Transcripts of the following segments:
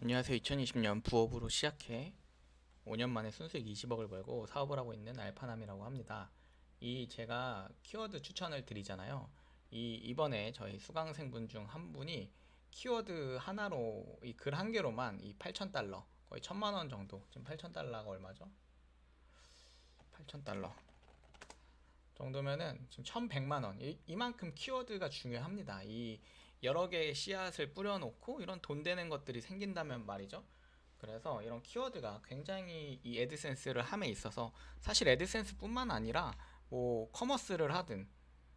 안녕하세요. 2020년 부업으로 시작해 5년 만에 순수익 20억을 벌고 사업을 하고 있는 알파남이라고 합니다. 이 제가 키워드 추천을 드리잖아요. 이 이번에 저희 수강생분 중 한 분이 키워드 하나로 이 글 한 개로만 이 8,000달러 거의 1,000만 원 정도 지금 8,000달러가 얼마죠? 8,000달러 정도면은 지금 1,100만 원 이, 이만큼 키워드가 중요합니다. 이 여러 개의 씨앗을 뿌려놓고 이런 돈 되는 것들이 생긴다면 말이죠. 그래서 이런 키워드가 굉장히 이 애드센스를 함에 있어서 사실 애드센스뿐만 아니라 뭐 커머스를 하든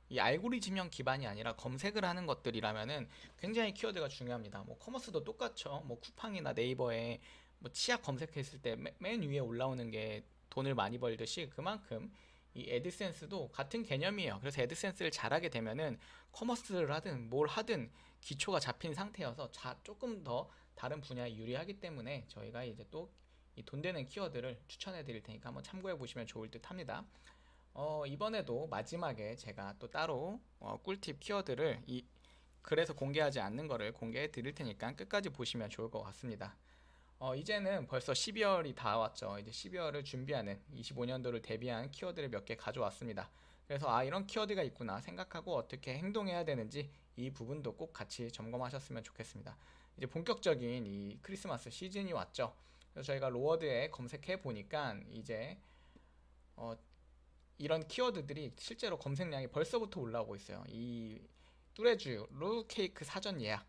이 알고리즘형 기반이 아니라 검색을 하는 것들이라면은 굉장히 키워드가 중요합니다. 뭐 커머스도 똑같죠. 뭐 쿠팡이나 네이버에 뭐 치약 검색했을 때 맨 위에 올라오는 게 돈을 많이 벌듯이 그만큼 이 애드센스도 같은 개념이에요. 그래서 애드센스를 잘하게 되면은 커머스를 하든 뭘 하든 기초가 잡힌 상태여서 자, 조금 더 다른 분야에 유리하기 때문에 저희가 이제 또 이 돈 되는 키워드를 추천해 드릴 테니까 한번 참고해 보시면 좋을 듯 합니다. 어, 이번에도 마지막에 제가 또 따로 어, 꿀팁 키워드를 이 그래서 공개하지 않는 거를 공개해 드릴 테니까 끝까지 보시면 좋을 것 같습니다. 어, 이제는 벌써 12월이 다 왔죠. 이제 12월을 준비하는 25년도를 대비한 키워드를 몇 개 가져왔습니다. 그래서 아, 이런 키워드가 있구나 생각하고 어떻게 행동해야 되는지 이 부분도 꼭 같이 점검하셨으면 좋겠습니다. 이제 본격적인 이 크리스마스 시즌이 왔죠. 그래서 저희가 로워드에 검색해 보니까 이제 어, 이런 키워드들이 실제로 검색량이 벌써부터 올라오고 있어요. 이 뚜레쥬 루 케이크 사전 예약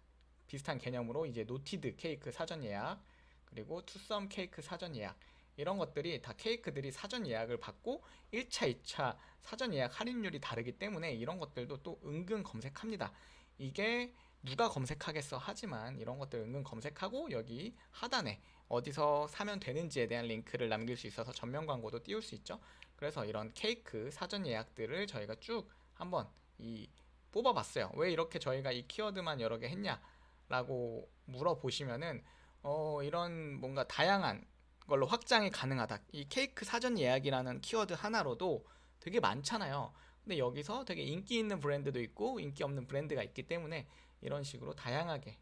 비슷한 개념으로 이제 노티드 케이크 사전 예약 그리고 투썸 케이크 사전 예약 이런 것들이 다 케이크들이 사전 예약을 받고 1차, 2차 사전 예약 할인율이 다르기 때문에 이런 것들도 또 은근 검색합니다. 이게 누가 검색하겠어 하지만 이런 것들 은근 검색하고 여기 하단에 어디서 사면 되는지에 대한 링크를 남길 수 있어서 전면 광고도 띄울 수 있죠. 그래서 이런 케이크 사전 예약들을 저희가 쭉 한번 이 뽑아봤어요. 왜 이렇게 저희가 이 키워드만 여러 개 했냐라고 물어보시면은 어 이런 뭔가 다양한 걸로 확장이 가능하다. 이 케이크 사전 예약이라는 키워드 하나로도 되게 많잖아요. 근데 여기서 되게 인기 있는 브랜드도 있고 인기 없는 브랜드가 있기 때문에 이런 식으로 다양하게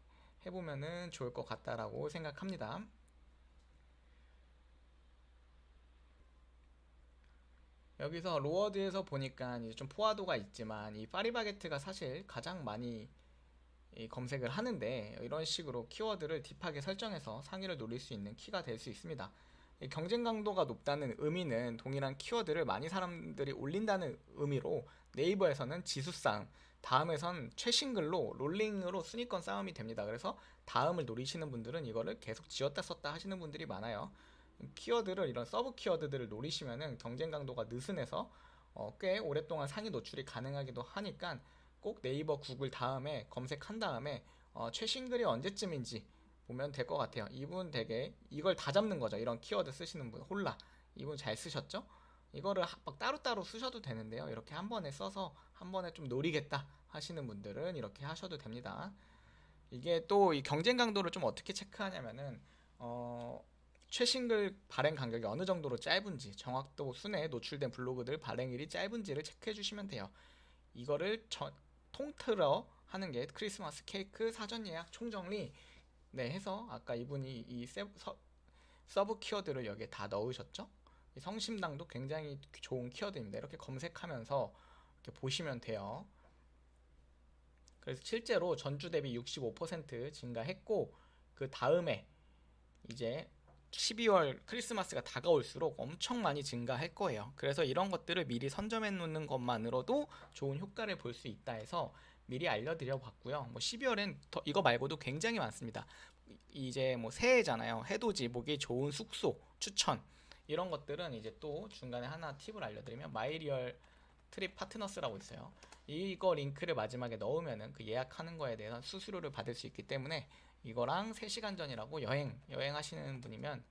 해보면은 좋을 것 같다라고 생각합니다. 여기서 로워드에서 보니까 이제 좀 포화도가 있지만 이 파리바게트가 사실 가장 많이 이 검색을 하는데 이런 식으로 키워드를 딥하게 설정해서 상위를 노릴 수 있는 키가 될 수 있습니다. 이 경쟁 강도가 높다는 의미는 동일한 키워드를 많이 사람들이 올린다는 의미로 네이버에서는 지수 싸움, 다음에선 최신 글로 롤링으로 순위권 싸움이 됩니다. 그래서 다음을 노리시는 분들은 이거를 계속 지었다 썼다 하시는 분들이 많아요. 키워드를 이런 서브 키워드들을 노리시면은 경쟁 강도가 느슨해서 어, 꽤 오랫동안 상위 노출이 가능하기도 하니까 꼭 네이버 구글 다음에 검색한 다음에 어, 최신 글이 언제쯤인지 보면 될 것 같아요. 이분 되게 이걸 다 잡는 거죠. 이런 키워드 쓰시는 분 홀라 이분 잘 쓰셨죠? 이거를 하- 막 따로따로 쓰셔도 되는데요. 이렇게 한 번에 써서 한 번에 좀 노리겠다 하시는 분들은 이렇게 하셔도 됩니다. 이게 또 이 경쟁 강도를 좀 어떻게 체크하냐면은 어, 최신글 발행 간격이 어느 정도로 짧은지 정확도 순에 노출된 블로그들 발행일이 짧은지를 체크해 주시면 돼요. 이거를 저- 통틀어 하는 게 크리스마스 케이크 사전 예약 총정리 네 해서 아까 이분이 이 세, 서, 서브 키워드를 여기에 다 넣으셨죠? 이 성심당도 굉장히 좋은 키워드입니다. 이렇게 검색하면서 이렇게 보시면 돼요. 그래서 실제로 전주 대비 65% 증가했고 그 다음에 이제 12월 크리스마스가 다가올수록 엄청 많이 증가할 거예요. 그래서 이런 것들을 미리 선점해 놓는 것만으로도 좋은 효과를 볼 수 있다 해서 미리 알려드려 봤고요. 뭐 12월엔 더 이거 말고도 굉장히 많습니다. 이- 이제 뭐 새해잖아요. 해돋이, 보기 좋은 숙소 추천 이런 것들은 이제 또 중간에 하나 팁을 알려드리면 마이리얼 트립 파트너스라고 있어요. 이거 링크를 마지막에 넣으면은 그 예약하는 거에 대해서 수수료를 받을 수 있기 때문에 이거랑 3시간 전이라고 여행 여행하시는 분이면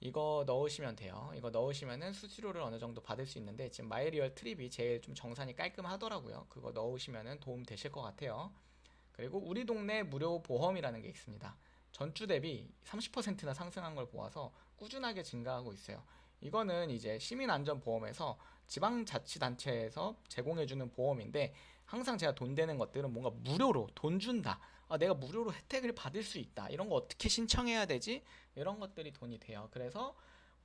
이거 넣으시면 돼요. 이거 넣으시면은 수수료를 어느 정도 받을 수 있는데 지금 마이리얼 트립이 제일 좀 정산이 깔끔하더라고요. 그거 넣으시면은 도움 되실 것 같아요. 그리고 우리 동네 무료 보험이라는 게 있습니다. 전주 대비 30%나 상승한 걸 보아서 꾸준하게 증가하고 있어요. 이거는 이제 시민안전보험에서 지방자치단체에서 제공해주는 보험인데 항상 제가 돈 되는 것들은 뭔가 무료로 돈 준다 아, 내가 무료로 혜택을 받을 수 있다. 이런 거 어떻게 신청해야 되지? 이런 것들이 돈이 돼요. 그래서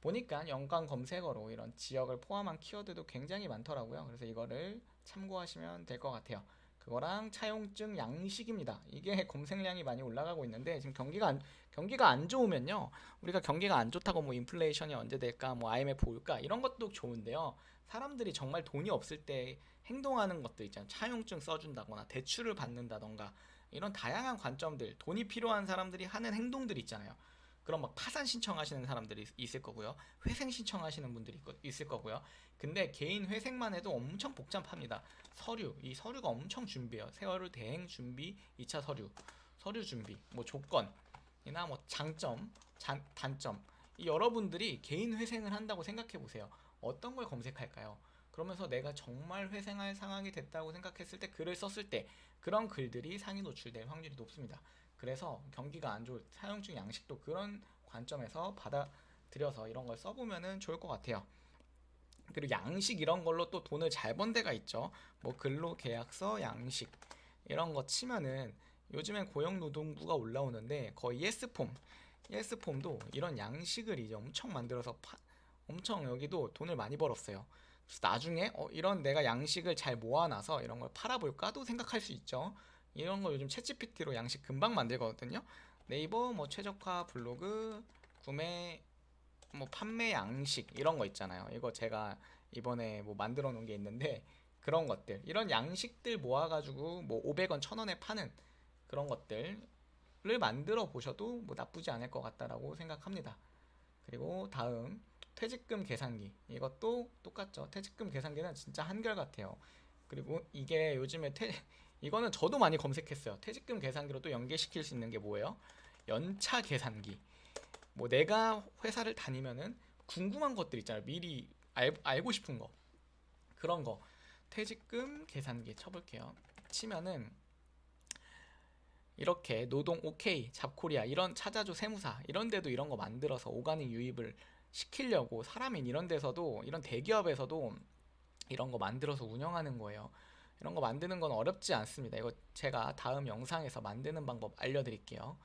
보니까 연관 검색어로 이런 지역을 포함한 키워드도 굉장히 많더라고요. 그래서 이거를 참고하시면 될 것 같아요. 그거랑 차용증 양식입니다. 이게 검색량이 많이 올라가고 있는데 지금 경기가 안, 경기가 안 좋으면요. 우리가 경기가 안 좋다고 뭐 인플레이션이 언제 될까, 뭐 IMF 올까 이런 것도 좋은데요. 사람들이 정말 돈이 없을 때 행동하는 것들 있잖아요. 차용증 써준다거나 대출을 받는다던가 이런 다양한 관점들, 돈이 필요한 사람들이 하는 행동들이 있잖아요. 그럼 막 파산 신청하시는 사람들이 있- 있을 거고요. 회생 신청하시는 분들이 있- 있을 거고요. 근데 개인 회생만 해도 엄청 복잡합니다. 서류, 이 서류가 엄청 준비해요. 세월을 대행 준비, 2차 서류, 서류 준비, 뭐 조건이나 뭐 장점, 잔- 단점. 이 여러분들이 개인 회생을 한다고 생각해 보세요. 어떤 걸 검색할까요? 그러면서 내가 정말 회생할 상황이 됐다고 생각했을 때 글을 썼을 때 그런 글들이 상위 노출될 확률이 높습니다. 그래서 경기가 안 좋을 사용 중 양식도 그런 관점에서 받아들여서 이런 걸 써보면은 좋을 것 같아요. 그리고 양식 이런 걸로 또 돈을 잘 번 데가 있죠. 뭐 근로 계약서 양식 이런 거 치면은 요즘엔 고용노동부가 올라오는데 거의 예스폼 예스폼도 이런 양식을 이제 엄청 만들어서 파, 엄청 여기도 돈을 많이 벌었어요. 그래서 나중에 어, 이런 내가 양식을 잘 모아놔서 이런 걸 팔아볼까도 생각할 수 있죠. 이런 거 요즘 챗GPT로 양식 금방 만들거든요. 네이버 뭐 최적화 블로그 구매 뭐 판매 양식 이런 거 있잖아요. 이거 제가 이번에 뭐 만들어 놓은 게 있는데 그런 것들 이런 양식들 모아가지고 뭐 500원 1000원에 파는 그런 것들을 만들어 보셔도 뭐 나쁘지 않을 것 같다라고 생각합니다. 그리고 다음 퇴직금 계산기 이것도 똑같죠. 퇴직금 계산기는 진짜 한결같아요. 그리고 이게 요즘에 퇴 이거는 저도 많이 검색했어요. 퇴직금 계산기로 또 연계시킬 수 있는 게 뭐예요? 연차 계산기. 뭐 내가 회사를 다니면은 궁금한 것들 있잖아요. 미리 알, 알고 싶은 거. 그런 거. 퇴직금 계산기 쳐볼게요. 치면은 이렇게 노동 오케이, 잡코리아 이런 찾아줘 세무사 이런 데도 이런 거 만들어서 오가닉 유입을 시키려고 사람인 이런 데서도 이런 대기업에서도 이런 거 만들어서 운영하는 거예요. 이런 거 만드는 건 어렵지 않습니다. 이거 제가 다음 영상에서 만드는 방법 알려드릴게요.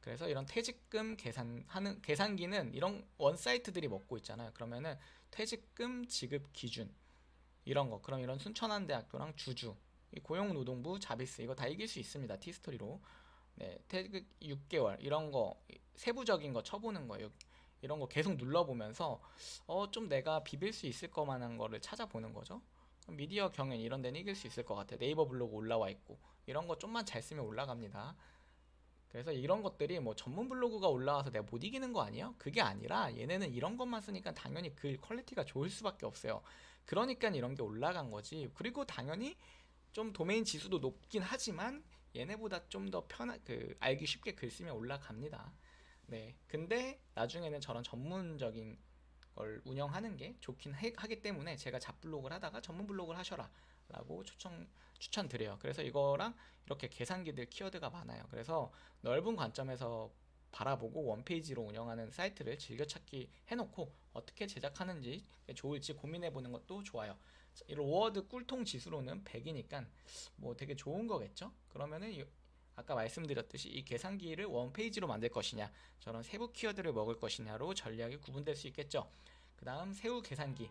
그래서 이런 퇴직금 계산하는 계산기는 이런 원사이트들이 먹고 있잖아요. 그러면은 퇴직금 지급 기준 이런 거 그럼 이런 순천한대학교랑 주주 이 고용노동부 자비스 이거 다 이길 수 있습니다. 티스토리로 네 퇴직 6개월 이런 거 세부적인 거 쳐보는 거예요. 이런 거 계속 눌러보면서 어 좀 내가 비빌 수 있을 거만한 거를 찾아보는 거죠. 미디어 경연 이런 데는 이길 수 있을 것 같아요. 네이버 블로그 올라와 있고 이런 거 좀만 잘 쓰면 올라갑니다. 그래서 이런 것들이 뭐 전문 블로그가 올라와서 내가 못 이기는 거 아니에요? 그게 아니라 얘네는 이런 것만 쓰니까 당연히 글 퀄리티가 좋을 수밖에 없어요. 그러니까 이런 게 올라간 거지. 그리고 당연히 좀 도메인 지수도 높긴 하지만 얘네보다 좀 더 편한 그 알기 쉽게 글 쓰면 올라갑니다. 네. 근데 나중에는 저런 전문적인 걸 운영하는 게 좋긴 해- 하기 때문에 제가 잡블로그를 하다가 전문 블로그를 하셔라 라고 추천 추천드려요. 그래서 이거랑 이렇게 계산기들 키워드가 많아요. 그래서 넓은 관점에서 바라보고 원페이지로 운영하는 사이트를 즐겨찾기 해놓고 어떻게 제작하는지 좋을지 고민해보는 것도 좋아요. 자, 이 로워드 꿀통 지수로는 100이니까 뭐 되게 좋은 거겠죠? 그러면은 이- 아까 말씀드렸듯이 이 계산기를 원페이지로 만들 것이냐 저런 세부 키워드를 먹을 것이냐로 전략이 구분될 수 있겠죠. 그 다음 새우 계산기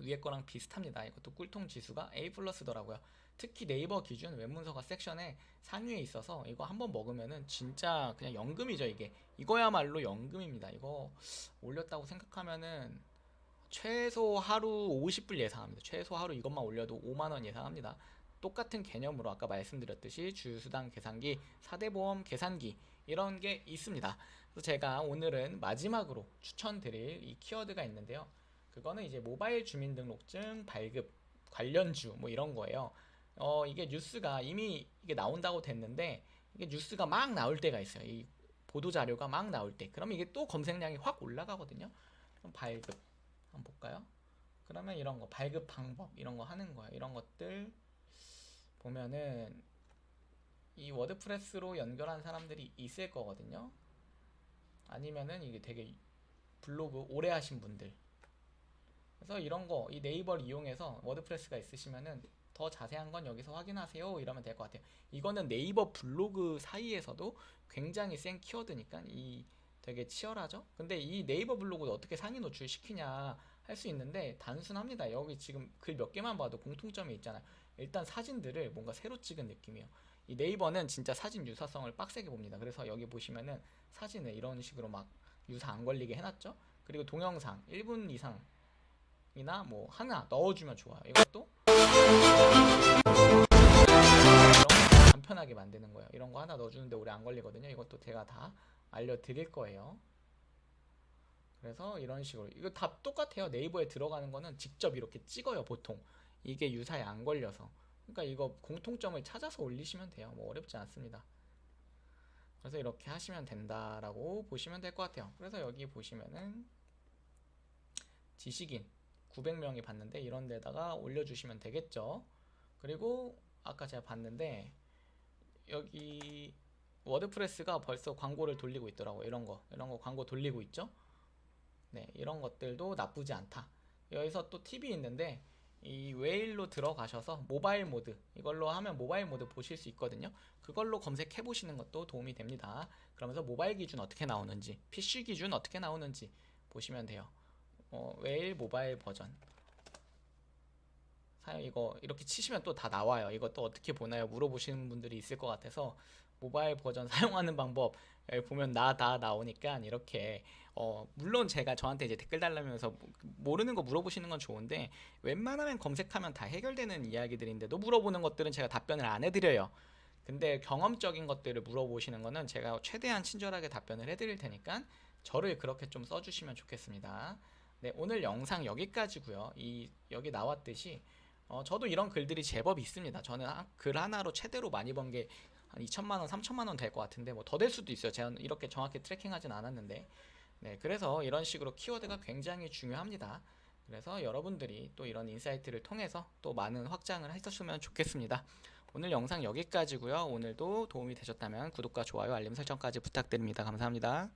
위에 거랑 비슷합니다. 이것도 꿀통 지수가 A 플러스더라고요. 특히 네이버 기준 웹문서가 섹션에 상위에 있어서 이거 한번 먹으면은 진짜 그냥 연금이죠 이게 이거야말로 연금입니다. 이거 올렸다고 생각하면은 최소 하루 50불 예상합니다. 최소 하루 이것만 올려도 5만 원 예상합니다. 똑같은 개념으로 아까 말씀드렸듯이 주수당 계산기, 4대 보험 계산기 이런 게 있습니다. 그래서 제가 오늘은 마지막으로 추천드릴 이 키워드가 있는데요. 그거는 이제 모바일 주민등록증 발급 관련주 뭐 이런 거예요. 어 이게 뉴스가 이미 이게 나온다고 됐는데 이게 뉴스가 막 나올 때가 있어요. 이 보도 자료가 막 나올 때. 그러면 이게 또 검색량이 확 올라가거든요. 그럼 발급 한번 볼까요? 그러면 이런 거 발급 방법 이런 거 하는 거예요. 이런 것들 보면은 이 워드프레스로 연결한 사람들이 있을 거거든요. 아니면은 이게 되게 블로그 오래 하신 분들. 그래서 이런 거 이 네이버를 이용해서 워드프레스가 있으시면은 더 자세한 건 여기서 확인하세요. 이러면 될 것 같아요. 이거는 네이버 블로그 사이에서도 굉장히 센 키워드니까 이 되게 치열하죠. 근데 이 네이버 블로그도 어떻게 상위 노출 시키냐 할 수 있는데 단순합니다. 여기 지금 글 몇 개만 봐도 공통점이 있잖아요. 일단 사진들을 뭔가 새로 찍은 느낌이에요. 이 네이버는 진짜 사진 유사성을 빡세게 봅니다. 그래서 여기 보시면은 사진을 이런 식으로 막 유사 안 걸리게 해놨죠. 그리고 동영상 1분 이상이나 뭐 하나 넣어주면 좋아요. 이것도 간편하게 만드는 거예요. 이런 거 하나 넣어주는데 오래 안 걸리거든요. 이것도 제가 다 알려드릴 거예요. 그래서 이런 식으로 이거 다 똑같아요. 네이버에 들어가는 거는 직접 이렇게 찍어요. 보통 이게 유사에 안 걸려서. 그러니까 이거 공통점을 찾아서 올리시면 돼요. 뭐 어렵지 않습니다. 그래서 이렇게 하시면 된다라고 보시면 될 것 같아요. 그래서 여기 보시면은 지식인 900명이 봤는데 이런 데다가 올려주시면 되겠죠. 그리고 아까 제가 봤는데 여기 워드프레스가 벌써 광고를 돌리고 있더라고요. 이런 거, 이런 거 광고 돌리고 있죠. 네, 이런 것들도 나쁘지 않다. 여기서 또 팁이 있는데 이 웨일로 들어가셔서 모바일 모드 이걸로 하면 모바일 모드 보실 수 있거든요. 그걸로 검색해 보시는 것도 도움이 됩니다. 그러면서 모바일 기준 어떻게 나오는지, PC 기준 어떻게 나오는지 보시면 돼요. 어, 웨일 모바일 버전. 사용 이거 이렇게 치시면 또 다 나와요. 이것도 어떻게 보나요? 물어보시는 분들이 있을 것 같아서 모바일 버전 사용하는 방법 보면 나 다 나오니까 이렇게 어 물론 제가 저한테 이제 댓글 달라면서 모- 모르는 거 물어보시는 건 좋은데 웬만하면 검색하면 다 해결되는 이야기들인데도 물어보는 것들은 제가 답변을 안 해드려요. 근데 경험적인 것들을 물어보시는 거는 제가 최대한 친절하게 답변을 해드릴 테니까 저를 그렇게 좀 써주시면 좋겠습니다. 네, 오늘 영상 여기까지고요. 이 여기 나왔듯이 어, 저도 이런 글들이 제법 있습니다. 저는 하- 글 하나로 최대로 많이 번 게 한 2천만 원, 3천만 원 될 것 같은데 뭐 더 될 수도 있어요. 제가 이렇게 정확히 트래킹하진 않았는데. 네, 그래서 이런 식으로 키워드가 굉장히 중요합니다. 그래서 여러분들이 또 이런 인사이트를 통해서 또 많은 확장을 하셨으면 좋겠습니다. 오늘 영상 여기까지고요. 오늘도 도움이 되셨다면 구독과 좋아요, 알림 설정까지 부탁드립니다. 감사합니다.